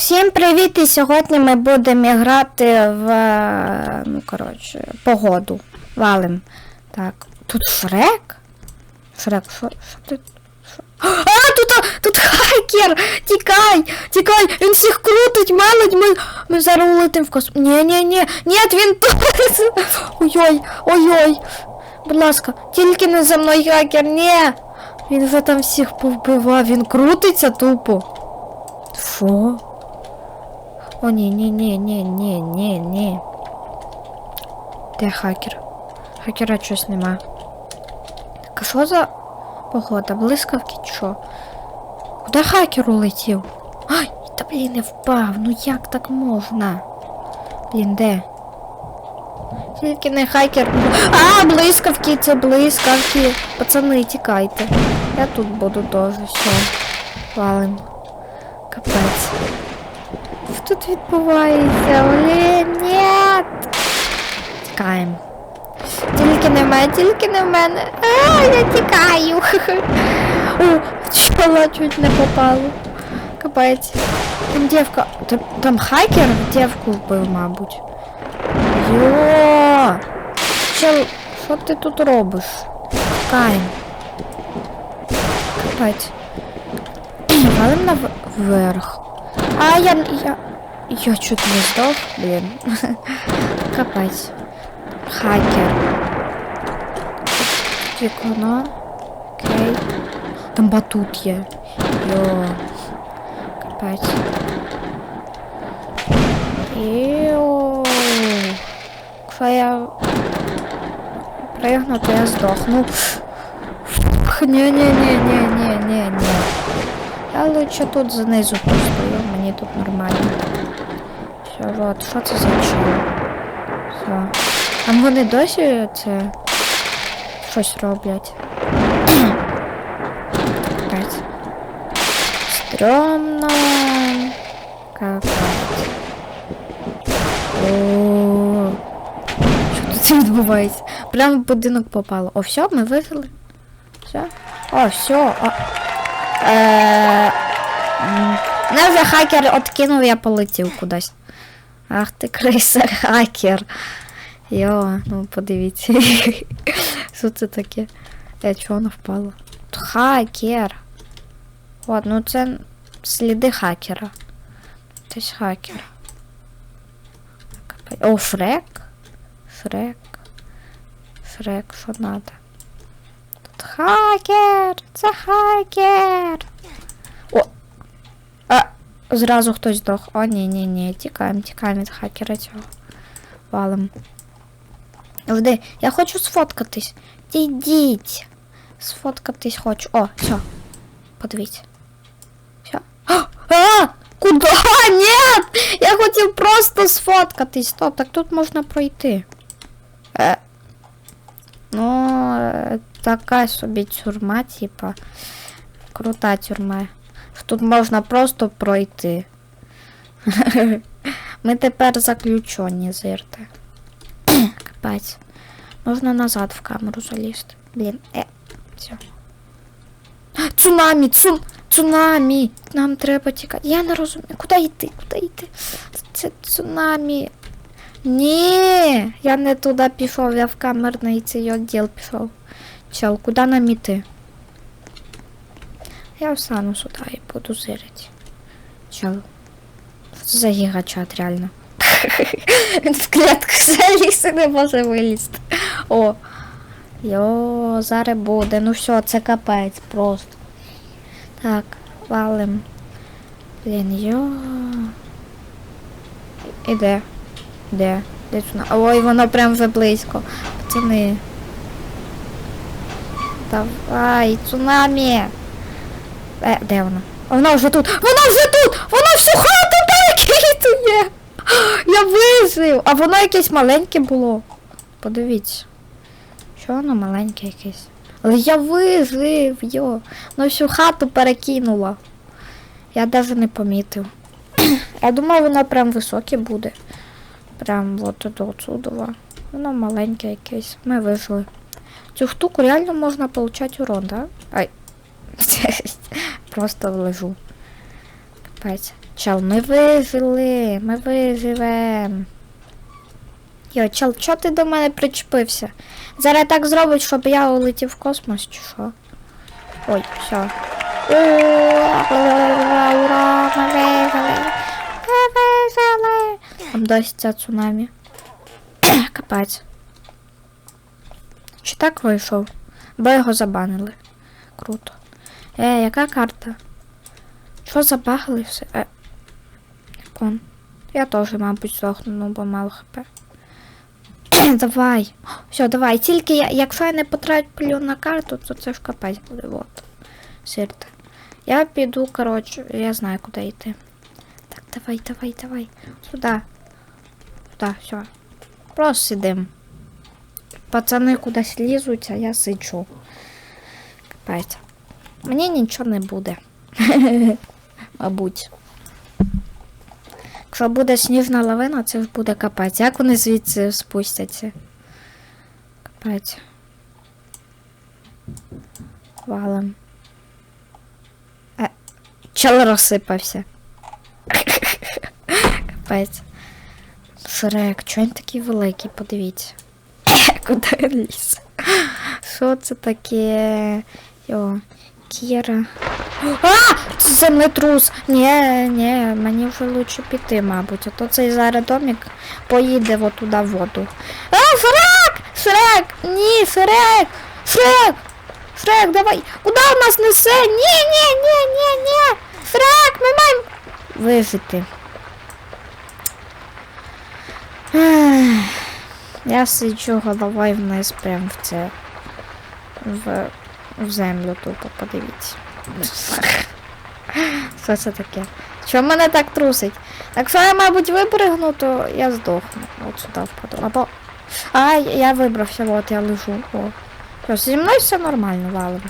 Всім привіт! І сьогодні ми будемо грати в ну, коротше, погоду. Валим. Так, тут Шрек? Шрек, що ти? Що? А, тут, тут хакер! Тікай! Тікай! Він всіх крутить, мелить, ми, ми зараз улетим в космос. Ні, ні, ні, ні, він тут. Ой-ой, ой-ой. Будь ласка, тільки не за мною хакер, ні. Він вже там всіх повбивав, він крутиться тупо. Що? О, ні, ні, ні, ні, ні, ні, ні. Де хакер? Хакера щось нема. Так а за погода? Блискавки що? Куди хакер улетів? Ай, та блін, не впав. Ну як так можна? Блін, де? Тільки не хакер. А, блискавки, це блискавки. Пацани, тікайте. Я тут буду теж, все. Валим. Капець. Тут відбувається? Блін, ні. Тікаємо. Тільки не в мене, тільки не в мене. А, я тікаю. О, чола чуть не попало. Капець. Там дівка. Там, там хакер дівку вбив, мабуть. Йо! Чел, що ти тут робиш? Тікаємо. Капець. Валим наверх. А я. я. Я чуть не здох, блін. Капець. Хакер. Вікно. Окей. Там батут є. Йо. Капець. Йо. Якщо я пригну, то я здохну. Фух, ні-ні-ні-ні-ні-ні-ні. Я лучше тут знизу постою, Мені тут нормально. Все, от, що це за чол? Все. А вони досі це щось роблять. Капець. Капець. О, Що тут відбувається? Прямо в будинок попало. О, все, ми вижили. Все. О, все. О. Е, Мене вже хакер откинув, я полетів кудись. Ах ти криса хакер. Йо, ну подивіться. Що це таке? Е, чого воно впало? Хакер. От, ну це сліди хакера. Хтось хакер. О, Шрек. Шрек. Шрек, що надо? Тут хакер! Це хакер! Зразу хтось здох. О, ні, ні, ні, тікаємо, тікаємо від хакера цього. Валим. Жди, я хочу сфоткатись. Йдіть. Сфоткатись хочу. О, все. Подивіться. Все. А! а! Куда? Ні! Я хотів просто сфоткатись. Стоп, так тут можна пройти. Е. Ну, е, така собі тюрма, типа. Крута тюрма. Тут можна просто пройти. Ми тепер заключені, зирте. Капець. Можна назад в камеру залізти. Блін, е, все. Цунамі, цун, цунамі. Нам треба тікати. Я не розумію. Куди йти? Куди йти? Це цунамі. Ні, я не туди пішов, я в камерний цей відділ пішов. Чел, куди нам іти? Я встану сюди і буду зирити. Чел. Це за гігачат, реально? Він в клітку заліз і не може вилізти. О. Йо, зараз буде. Ну все, це капець просто. Так, валим. Блін, йо. Іде. Де? Де цуна? Ой, воно прям вже близько. Пацани. Давай, цунамі. Е, де воно? Воно вже тут! Воно вже тут! Воно всю хату перекидує! Я вижив! А воно якесь маленьке було. Подивіться. Що воно маленьке якесь? Але я вижив, йо. Воно всю хату перекинуло. Я навіть не помітив. Я думав, воно прям високе буде. Прям от до отсюда. Воно маленьке якесь. Ми вижили. Цю штуку реально можна получати урон, да? Ай. Просто лежу. Капець. Чел, ми вижили, ми виживем. Йо, чел, чого ти до мене причепився? Зараз так зробить, щоб я улетів в космос, чи що? Ой, все. Ура, ура, ми вижили. Ми вижили. Там досі ця цунамі. Капець. Чи так вийшов? Бо його забанили. Круто. Е, яка карта? Що забагали все? Е. Кон. Я теж, мабуть, здохну, ну, бо мало хп. давай. Все, давай. Тільки я, якщо я не потраплю на карту, то це ж капець буде. Вот. Сирте. Я піду, коротше, я знаю, куди йти. Так, давай, давай, давай. Сюди. Сюди, все. Просто сидим. Пацани кудись лізуть, а я сиджу. Капець. Мені нічого не буде. Мабуть. Якщо буде сніжна лавина, це ж буде капець. Як вони звідси спустяться? Капець. Валом. Е, чел розсипався. Капець. Шрек, чого він такий великий, подивіться. Куди він ліз? Що це таке? Йо, Кіра. А! Це землетрус. Ні, ні, мені вже лучше піти, мабуть. А то цей зараз домик поїде от в воду. А, Шрек! Шрек! Ні, Шрек! Шрек! Шрек, давай! Куди у нас несе? Ні, ні, ні, ні, ні! Шрек, ми маємо вижити. Я сиджу головою вниз прямо в це. В, в землю тупо, подивіться. Що це таке? Що мене так трусить? Якщо я, мабуть, випригну, то я здохну. От сюди впаду. Або. А, я вибрався, от я лежу. О. Що, зі мною все нормально, валимо.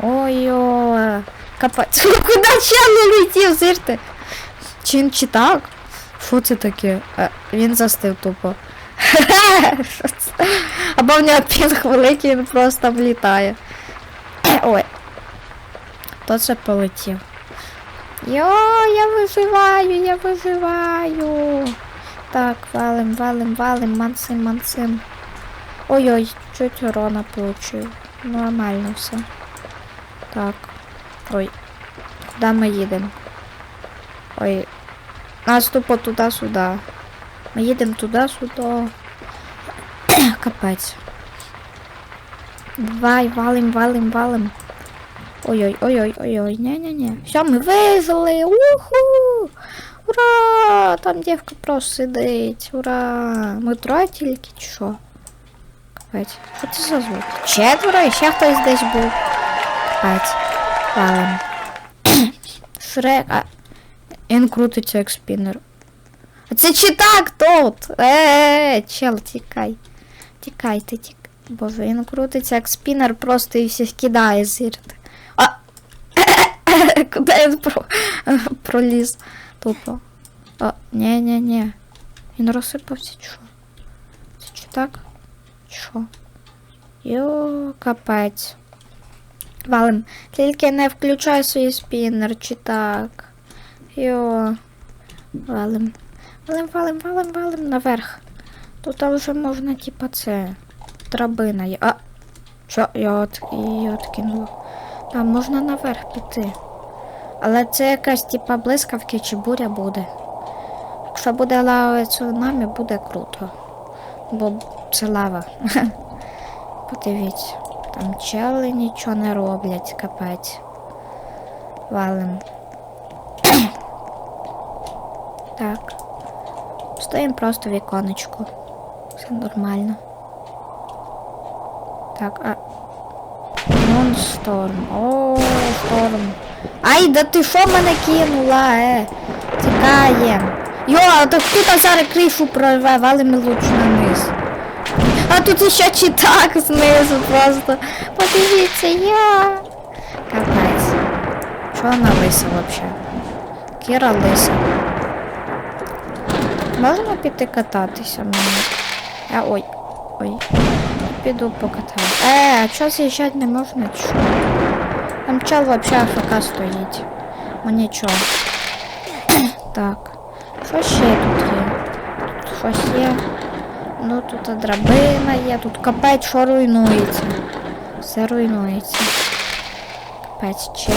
Ой-ой. Капець. Куди чел улетів, зирте? Чи він чи так? Що це таке? Е, він застив тупо. Або в нього пінг великий, він просто влітає. Ой. Хто це полетів? Йо, я виживаю, я виживаю. Так, валим, валим, валим, мансим, мансим. Ой-ой, чуть урона получив. Нормально все. Так. Ой. Куди ми їдемо? Ой. Нас тупо туди-сюди. Ми їдемо туди-сюди. Капець. Давай, валим, валим, валим. Ой-ой, ой-ой, ой-ой, не-не-не. Все, ми вижили. Уху! Ура! Там дівка просто сидить. Ура! Ми троє тільки чи що? Капець. Що це за звук? Четверо і ще хтось десь був. Капець. Валим. Шрек, а... Він крутиться як спіннер. А це чи тут? Е, чел, тікай. Тікай, ти тікай. Боже, він крутиться як спіннер просто і всіх кидає зірти. А! Куди він про... проліз? Тупо. А, ні, ні, ні. Він розсипався, чи що? Це чи так? Чи Що? Йо, капець. Валим. Тільки не включай свій спіннер, чи так. Йо. Валим. Валим, валим, валим, валим наверх. Тут вже можна, типа, це. Драбина є. А! Що? Я от її откинула. Там можна наверх піти. Але це якась типа блискавки чи буря буде. Якщо буде лава цунамі, буде круто. Бо це лава. Подивіться. Там чели нічого не роблять, капець. Валим. так. Стоїмо просто в віконечку. Все нормально. Так, а. Монсторм. О, шторм. Ай, да ти що мене кинула, е? Тікаєм. Йо, а то хто зараз кришу прорве, валимо лучше на низ. А тут ще читак знизу просто. Подивіться, я. Капець. Що вона лиса вообще? Кіра лиса. Можна піти кататися мені? А, ой, ой. Піду покатаю. Е, а чого з'їжджати не можна, чи що? Там чел вообще АФК стоїть. Ну нічого. Так. Що ще тут є? Тут щось є. Ну тут драбина є, тут капець, що руйнується. Все руйнується. Капець чел.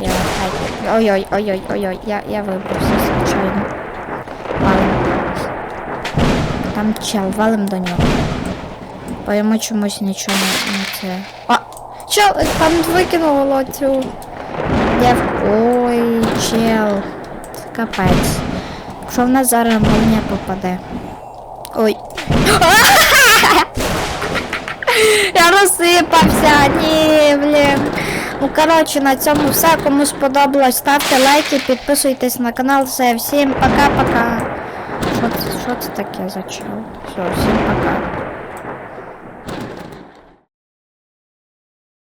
Я. Ой-ой, ой-ой, ой-ой, я, я вибрався звичайно. Валим. Там чел, валим до нього. Бо йому чомусь нічого не, це. А! Чел, там викинуло цю. Я. Ой, чел. Капець. Що в нас зараз молния попаде? Ой. Я розсипався, ні, блін. Ну, коротше, на цьому все. Кому сподобалось, ставте лайки, підписуйтесь на канал. Все, всім пока-пока. Що що це таке за чел? Все, всім пока.